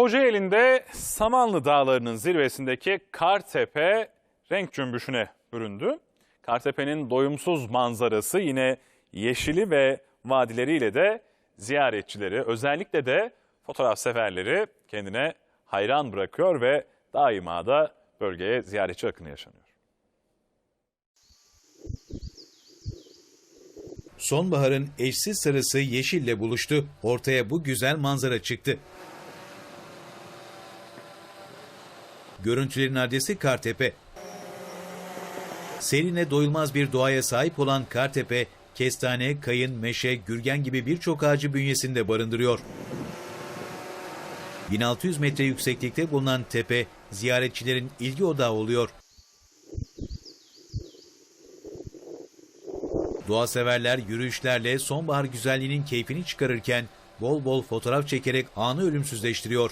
Kocaeli'nde Samanlı Dağları'nın zirvesindeki Kartepe renk cümbüşüne büründü. Kartepe'nin doyumsuz manzarası yine yeşili ve vadileriyle de ziyaretçileri özellikle de fotoğraf severleri kendine hayran bırakıyor ve daima da bölgeye ziyaretçi akını yaşanıyor. Sonbaharın eşsiz sarısı yeşille buluştu. Ortaya bu güzel manzara çıktı. Görüntülerin adresi Kartepe. Serine doyulmaz bir doğaya sahip olan Kartepe, kestane, kayın, meşe, gürgen gibi birçok ağacı bünyesinde barındırıyor. 1600 metre yükseklikte bulunan tepe, ziyaretçilerin ilgi odağı oluyor. Doğa severler yürüyüşlerle sonbahar güzelliğinin keyfini çıkarırken bol bol fotoğraf çekerek anı ölümsüzleştiriyor.